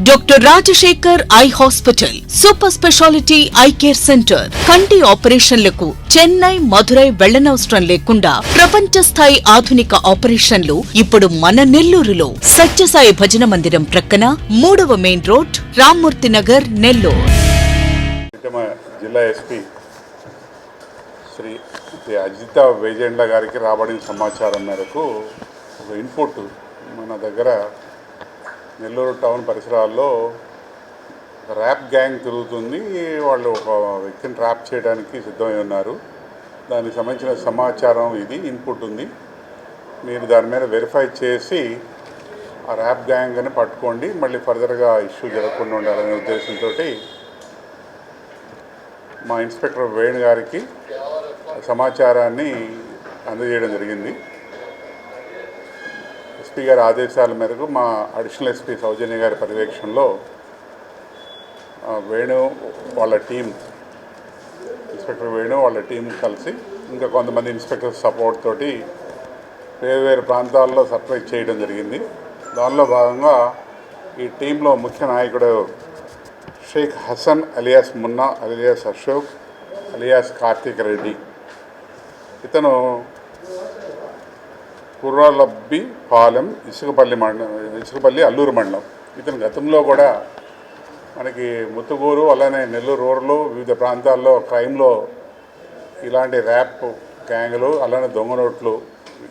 Doctor Rajasekhar eye hospital super speciality eye care centre కంటి ఆపరేషన్లకు చెన్నై మధురై వెళ్ళనవసరం లేకుండా ప్రపంచ స్థాయి ఆధునిక ఆపరేషన్లు ఇప్పుడు మన నెల్లూరులో సత్యసాయి భజన మందిరం ప్రక్కన మూడవ మెయిన్ రోడ్ రామ్మూర్తి నగర్ నెల్లూరు జిల్లా ఎస్పీ శ్రీ శ్రీ అజిత వేజెండ్ల గారికి రాబడిన సమాచారం మేరకు ఒక ఇన్పుట్ మన దగ్గర నెల్లూరు టౌన్ పరిసరాల్లో ర్యాప్ గ్యాంగ్ తిరుగుతుంది. వాళ్ళు ఒక వ్యక్తిని ర్యాప్ చేయడానికి సిద్ధమై ఉన్నారు. దానికి సంబంధించిన సమాచారం ఇది ఇన్పుట్ ఉంది. మీరు దాని మీద వెరిఫై చేసి ఆ ర్యాప్ గ్యాంగ్ అని పట్టుకోండి. మళ్ళీ ఫర్దర్గా ఇష్యూ జరగకుండా ఉండాలనే ఉద్దేశంతో మా ఇన్స్పెక్టర్ వేణు గారికి సమాచారాన్ని అందజేయడం జరిగింది. ఎస్పీ గారి ఆదేశాల మేరకు మా అడిషనల్ ఎస్పీ సౌజన్య గారి పర్యవేక్షణలో వేణు వాళ్ళ టీం ఇన్స్పెక్టర్ వేణు వాళ్ళ టీం కలిసి ఇంకా కొంతమంది ఇన్స్పెక్టర్ సపోర్ట్ తోటి వేరు వేరు ప్రాంతాల్లో సర్ప్రైజ్ చేయడం జరిగింది. దానిలో భాగంగా ఈ టీంలో ముఖ్య నాయకుడు Sheikh Hasan alias Munna alias Ashok alias Karthik Reddy. ఇతను కుర్రాలబ్బి పాలెం ఇసుకపల్లి మండలం ఇసుకపల్లి అల్లూరు మండలం. ఇతను గతంలో కూడా మనకి ముత్తుగూరు అలానే నెల్లూరు రూరల్ వివిధ ప్రాంతాల్లో క్రైమ్లో ఇలాంటి ర్యాప్ గ్యాంగ్లు అలానే దొంగ నోట్లు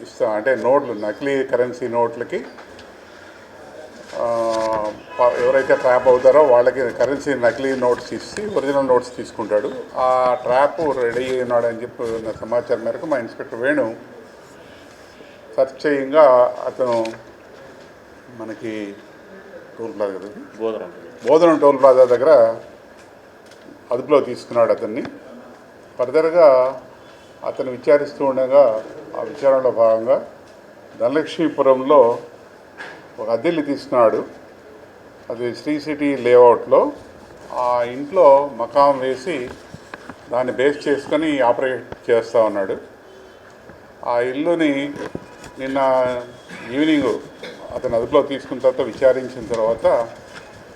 ఇస్తా అంటే నోట్లు నకిలీ కరెన్సీ నోట్లకి ఎవరైతే ట్రాప్ అవుతారో వాళ్ళకి కరెన్సీ నకిలీ నోట్స్ ఇచ్చి ఒరిజినల్ నోట్స్ తీసుకుంటాడు. ఆ ట్రాప్ రెడీ అయి అని చెప్పి సమాచారం మేరకు మా ఇన్స్పెక్టర్ వేణు సెర్చ్ చేయంగా అతను మనకి టోల్ ప్లాజా కదా ఇది? బోధనం బోధనం టోల్ ప్లాజా దగ్గర అదుపులో తీసుకున్నాడు అతన్ని. ఫర్దర్గా అతను విచారిస్తూ ఉండగా ఆ విచారణలో భాగంగా ధనలక్ష్మీపురంలో ఒక అద్దెల్ని తీసుకున్నాడు. అది శ్రీ సిటీ లేఅవుట్లో ఆ ఇంట్లో మకాం వేసి దాన్ని బేస్ చేసుకొని ఆపరేట్ చేస్తూ ఉన్నాడు. ఆ ఇల్లుని నిన్న ఈవినింగ్ అతను అదుపులో తీసుకున్న తర్వాత విచారించిన తర్వాత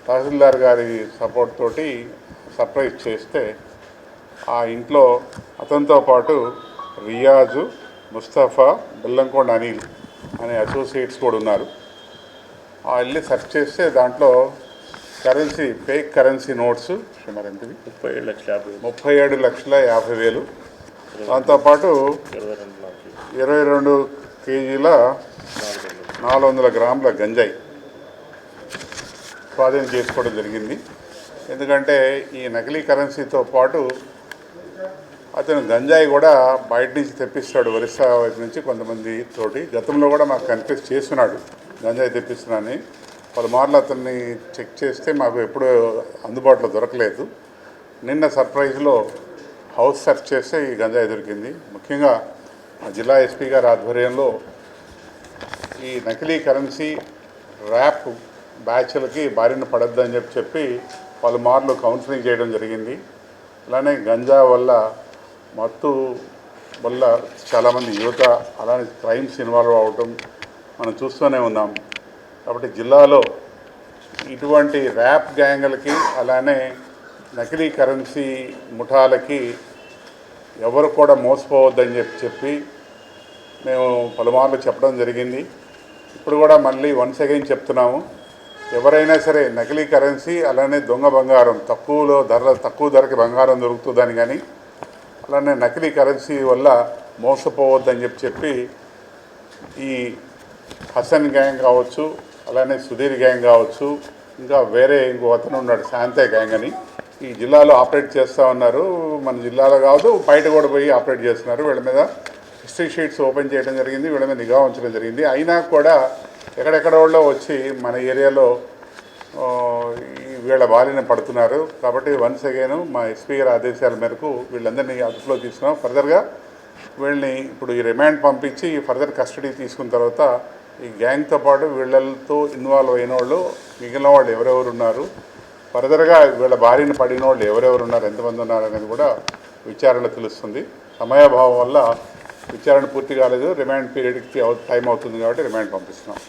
తహసీల్దార్ గారి సపోర్ట్ తోటి సర్ప్రైజ్ చేస్తే ఆ ఇంట్లో అతనితో పాటు రియాజు ముస్తఫా బెల్లంకొండ అనిల్ అనే అసోసియేట్స్ కూడా ఉన్నారు. ఆ ఇల్లు సెర్చ్ చేస్తే దాంట్లో కరెన్సీ ఫేక్ కరెన్సీ నోట్స్ సుమారు ఎంతవి? ముప్పై ఏడు లక్షల యాభై ముప్పై ఏడు లక్షల యాభై వేలు. దాంతోపాటు ఇరవై రెండు నాలుగు ఇరవై రెండు కేజీల నాలుగు వందల గ్రాముల గంజాయి స్వాధీనం చేసుకోవడం జరిగింది. ఎందుకంటే ఈ నకిలీ కరెన్సీతో పాటు అతను గంజాయి కూడా బయట నుంచి తెప్పిస్తాడు ఒరిస్సా వైపు నుంచి కొంతమంది తోటి. గతంలో కూడా మాకు కన్ఫ్యూజ్ చేస్తున్నాడు గంజాయి తెప్పిస్తున్నానని. పలుమార్లు అతన్ని చెక్ చేస్తే మాకు ఎప్పుడూ అందుబాటులో దొరకలేదు. నిన్న సర్ప్రైజ్లో హౌస్ సెర్చ్ చేస్తే ఈ గంజాయి దొరికింది. ముఖ్యంగా జిల్లా ఎస్పీ గారి ఆధ్వర్యంలో ఈ నకిలీ కరెన్సీ ర్యాప్ బ్యాచ్లకి బారిన పడద్దని చెప్పి చెప్పి పలుమార్లు కౌన్సిలింగ్ చేయడం జరిగింది. అలానే గంజా వల్ల మత్తు వల్ల చాలామంది యువత అలానే క్రైమ్స్ ఇన్వాల్వ్ అవ్వటం మనం చూస్తూనే ఉన్నాం. కాబట్టి జిల్లాలో ఇటువంటి ర్యాప్ గ్యాంగులకి అలానే నకిలీ కరెన్సీ ముఠాలకి ఎవరు కూడా మోసపోవద్దని చెప్పి చెప్పి మేము పలుమార్లు చెప్పడం జరిగింది. ఇప్పుడు కూడా మళ్ళీ వన్స్ అగైన్ చెప్తున్నాము. ఎవరైనా సరే నకిలీ కరెన్సీ అలానే దొంగ బంగారం తక్కువలో ధర తక్కువ ధరకి బంగారం దొరుకుతుందని కానీ అలానే నకిలీ కరెన్సీ వల్ల మోసపోవద్దని చెప్పి చెప్పి ఈ హసన్ గ్యాంగ్ కావచ్చు అలానే సుధీర్ గ్యాంగ్ కావచ్చు ఇంకా వేరే ఇంకో అతను ఉన్నాడు శాంతే గ్యాంగ్ అని. ఈ జిల్లాలో ఆపరేట్ చేస్తూ ఉన్నారు. మన జిల్లాలో కాదు బయట కూడా పోయి ఆపరేట్ చేస్తున్నారు. వీళ్ళ మీద హిస్టరీ షీట్స్ ఓపెన్ చేయడం జరిగింది వీళ్ళ మీద నిఘా ఉంచడం జరిగింది. అయినా కూడా ఎక్కడెక్కడ వాళ్ళు వచ్చి మన ఏరియాలో వీళ్ళ బారిన పడుతున్నారు. కాబట్టి వన్స్ అగైన్ మా ఎస్పీ గారి ఆదేశాల మేరకు వీళ్ళందరినీ అదుపులో తీసుకున్నాం. ఫర్దర్గా వీళ్ళని ఇప్పుడు ఈ రిమాండ్ పంపించి ఫర్దర్ కస్టడీ తీసుకున్న తర్వాత ఈ గ్యాంగ్తో పాటు వీళ్ళతో ఇన్వాల్వ్ అయిన వాళ్ళు మిగిలిన వాళ్ళు ఎవరెవరు ఉన్నారు ఫర్దర్గా వీళ్ళ బారిన పడిన వాళ్ళు ఎవరెవరు ఉన్నారు ఎంతమంది ఉన్నారు అనేది కూడా విచారణ తెలుస్తుంది. సమయాభావం వల్ల విచారణ పూర్తి కాలేదు. రిమాండ్ పీరియడ్కి టైం అవుతుంది కాబట్టి రిమాండ్ పంపిస్తున్నాం.